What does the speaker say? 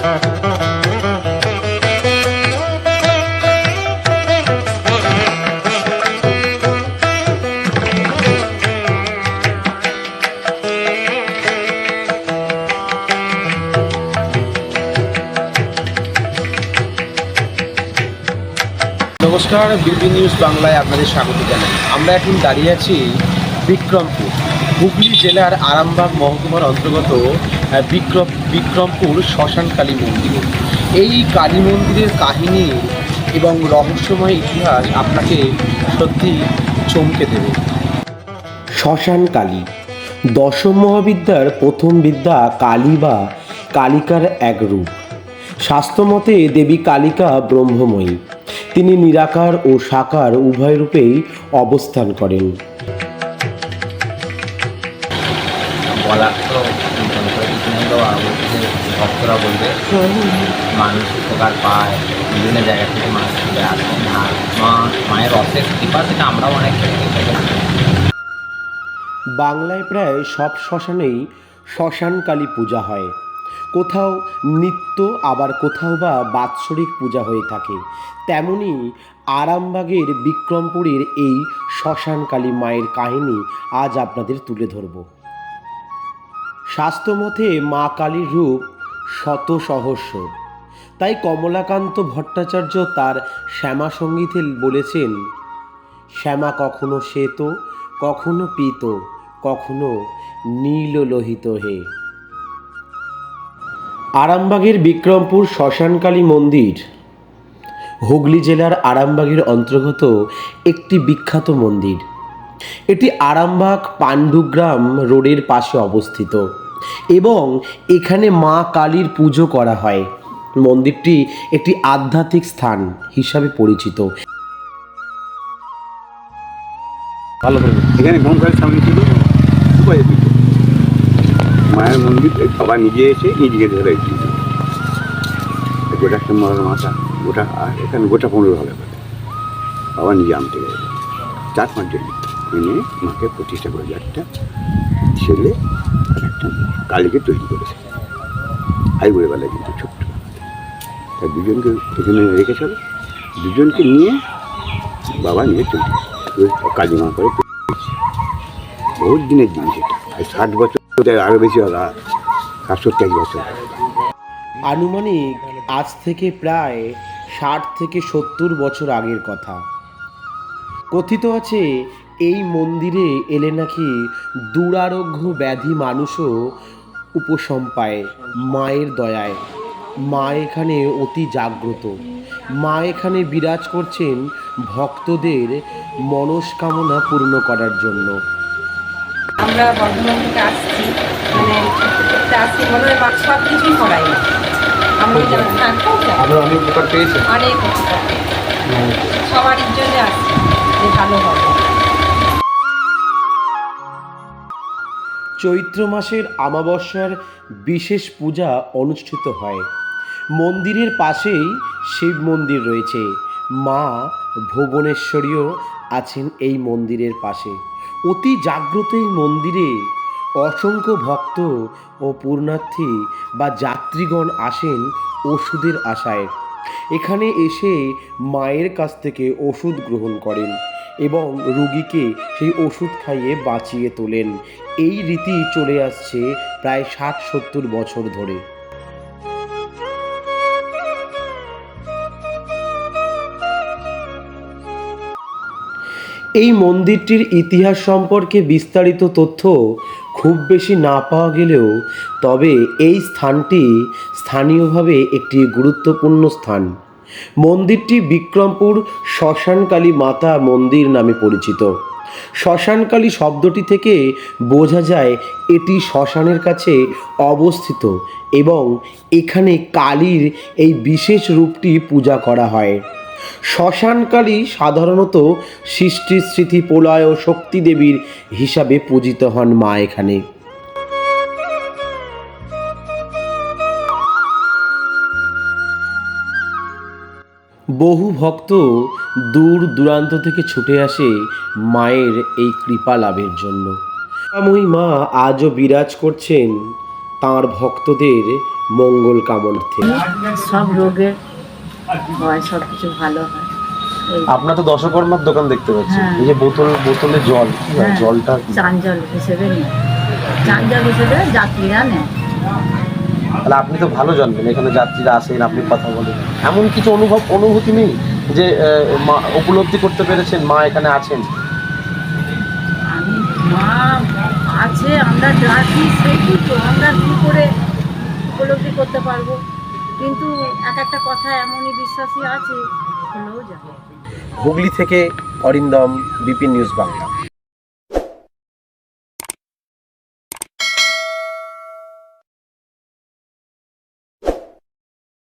নমস্কার BP news বাংলায় আপনাদের স্বাগত জানাই। আমরা এখন দাঁড়িয়ে আছি বিক্রমপুর। হুগলি জেলার আরামবাগ মহকুমার অন্তর্গত বিক্রম, বিক্রমপুর শ্মশান কালী মন্দিরে। এই কালী মন্দিরের কাহিনী এবং রহস্যময় ইতিহাস আপনাকে সত্যি চমকে দেবে। শ্মশান কালী, দশম মহাবিদ্যার প্রথম বিদ্যা কালী বা কালিকার এক রূপ। শাস্ত্রমতে দেবী কালিকা ব্রহ্মময়ী। তিনি নিরাকার ও সাকার উভয় রূপেই অবস্থান করেন। ভক্তরা বলবে, মানুষ উপকার পায়, বিভিন্ন জায়গা থেকে মানুষ চলে আসে। মা, মায়ের অশেষ কৃপা আমরাও অনেক বাংলায় প্রায় সব শ্মশানেই শ্মশান কালী পূজা হয়। কোথাও নিত্য, আবার কোথাও বা বাৎসরিক পূজা হয়ে থাকে। তেমনি আরামবাগের বিক্রমপুরের এই শ্মশান কালী মায়ের কাহিনী আজ আপনাদের তুলে ধরব। শাস্ত্রমতে মা কালীর রূপ শত সহস্র তাই কমলাকান্ত ভট্টাচার্য তার শ্যামা সঙ্গীতে বলেছেন, শ্যামা কখনো শ্বেত, কখনো পীত, কখনো নীল লোহিত হে। আরামবাগের বিক্রমপুর শ্মশানকালী মন্দির, হুগলি জেলার আরামবাগের অন্তর্গত একটি বিখ্যাত মন্দির। এটি আরামবাগ পাণ্ডুগ্রাম রোডের পাশে অবস্থিত। এবং এখানে মা কালীর পুজো করা হয়। মন্দিরটি একটি আধ্যাত্মিক স্থান হিসাবে পরিচিত। এখানে গঙ্গার সামনে ছিল মায়ের মন্দির সবাই নিজে এসে নিজেকে ধরে গোটা সোমবার মাথা, গোটা এখানে গোটা পনেরো হবে বাবা নিজে আনতে গেছে চার পাঁচজন এনে মাকে প্রতিষ্ঠা করে একটা ছেলে কালীকে তৈরি করেছে। আই বলে বেলা কিন্তু ছোট্ট। তাই দুজনকে এখানে রেখেছিল দুজনকে নিয়ে বাবা নিয়ে তৈরি কালী মা করে বহুত দিনের জিনিস এটা ষাট বছর আরও বেশি হবে। ষাট বছর আনুমানিক আজ থেকে প্রায় ষাট থেকে সত্তর বছর আগের কথা। কথিত আছে এই মন্দিরে এলে নাকি দুরারোগ্য ব্যাধি মানুষও উপশম পায় মায়ের দয়ায়। মা এখানে অতি জাগ্রত। মা এখানে বিরাজ করছেন ভক্তদের মনস্কামনা পূর্ণ করার জন্য। আমরা বর্ধমান থেকে আসছি মানে আসছি মনে হয় বা- সব কিছুই করাই। আমরা যেমন থাকব অনেক উপকার পেয়েছেন অনেক উপকার। সবারই জন্য আসছি যে ভালো হবে। চৈত্র মাসের আমাবস্যার বিশেষ পূজা অনুষ্ঠিত হয়। মন্দিরের পাশেই শিব মন্দির রয়েছে। মা ভুবনেশ্বরীও আছেন এই মন্দিরের পাশে। অতি জাগ্রত এই মন্দিরে অসংখ্য ভক্ত ও পূর্ণার্থী বা যাত্রীগণ আসেন ওষুধের আশায়। এখানে এসে মায়ের কাছ থেকে ওষুধ গ্রহণ করেন। এবং রুগীকে সেই ওষুধ খাইয়ে বাঁচিয়ে তোলেন। এই রীতি চলে আসছে প্রায় ষাট সত্তর বছর ধরে। এই মন্দিরটির ইতিহাস সম্পর্কে বিস্তারিত তথ্য খুব বেশি না পাওয়া গেলেও, তবে এই স্থানটি স্থানীয়ভাবে একটি গুরুত্বপূর্ণ স্থান। মন্দিরটি বিক্রমপুর শ্মশানকালী মাতা মন্দির নামে পরিচিত। শ্মশানকালী শব্দটি থেকে বোঝা যায় এটি শ্মশানের কাছে অবস্থিত এবং এখানে কালীর এই বিশেষ রূপটি পূজা করা হয়। শ্মশানকালী সাধারণত সৃষ্টি স্মৃতি প্রলয় ও শক্তি দেবীর হিসাবে পূজিত হন মা এখানে। বহু ভক্ত দূর দূরান্ত থেকে ছুটে আসে মায়ের এই কৃপা লাভের জন্য কৃপাময়ী মা আজও বিরাজ করছেন তাঁর ভক্তদের মঙ্গল কামনার্থে সব রোগের হয় সব কিছু ভালো হয় আপনার তো দশকর্মার দোকান দেখতে পাচ্ছি হ্যাঁ। এই যে বোতল বোতলে জল হয়? জলটা কি? চান জল হিসেবে নেয় চান জল হিসেবে যাত্রীরা নেয় তাহলে আপনি তো ভালো জানবেন এখানে যাত্রীরা আসেন আপনি কথা বলেন। এমন কিছু অনুভব অনুভূতি নেই যে মা উপলব্ধি করতে পেরেছেন মা এখানে আছেন? মা আছে আমরা তো আমরা কী করে উপলব্ধি করতে পারব? কিন্তু এক একটা কথা এমনই বিশ্বাসী আছে হলেও যাবে। হুগলি থেকে অরিন্দম বিপিন নিউজ বাংলা।